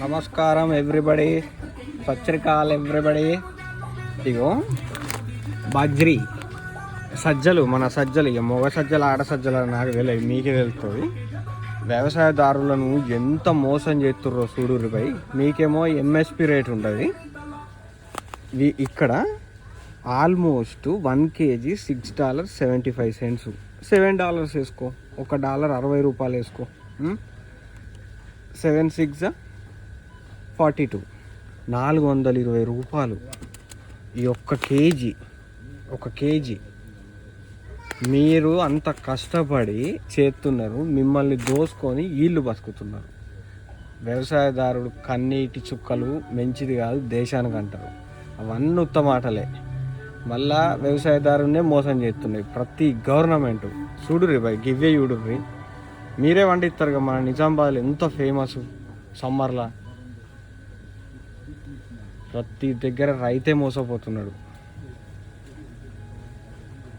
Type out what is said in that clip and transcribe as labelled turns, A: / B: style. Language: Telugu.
A: నమస్కారం ఎవ్రీబడి సత్రికాల్ ఎవ్రీబడి ఇగో బజ్రీ. సజ్జలు మన సజ్జలు ఇక మొగ సజ్జలు ఆడ సజ్జలు అని నాకు తెలియదు మీకే తెలుస్తుంది. వ్యవసాయదారులను ఎంత మోసం చేస్తుర్రో చూడురిపై మీకేమో ఎంఎస్పి రేట్ ఉంటుంది. ఇక్కడ almost one KG six dollar seventy five cents. Seven dollars వేసుకో. ఒక డాలర్ అరవై రూపాయలు వేసుకో. Seven six forty two. నాలుగు వందల ఇరవై రూపాయలు. ఈ ఒక్క కేజీ ఒక కేజీ. మీరు అంత కష్టపడి చేస్తున్నారు మిమ్మల్ని దోసుకొని వీళ్ళు బతుకుతున్నారు. వ్యవసాయదారుడు కన్నీటి చుక్కలు మంచిది కాదు దేశానికి అంటారు. అవన్నీ ఉత్త మాటలే. మళ్ళా వ్యవసాయదారునే మోసం చేస్తున్నాయి ప్రతి గవర్నమెంట్. చూడుర్రి బాయ్ గివ్వే చూడుర్రి మీరే వండిస్తారు కదా మన నిజామాబాద్లో ఎంత ఫేమస్ సమ్మర్లా? ప్రతి దగ్గర రైతే మోసపోతున్నాడు.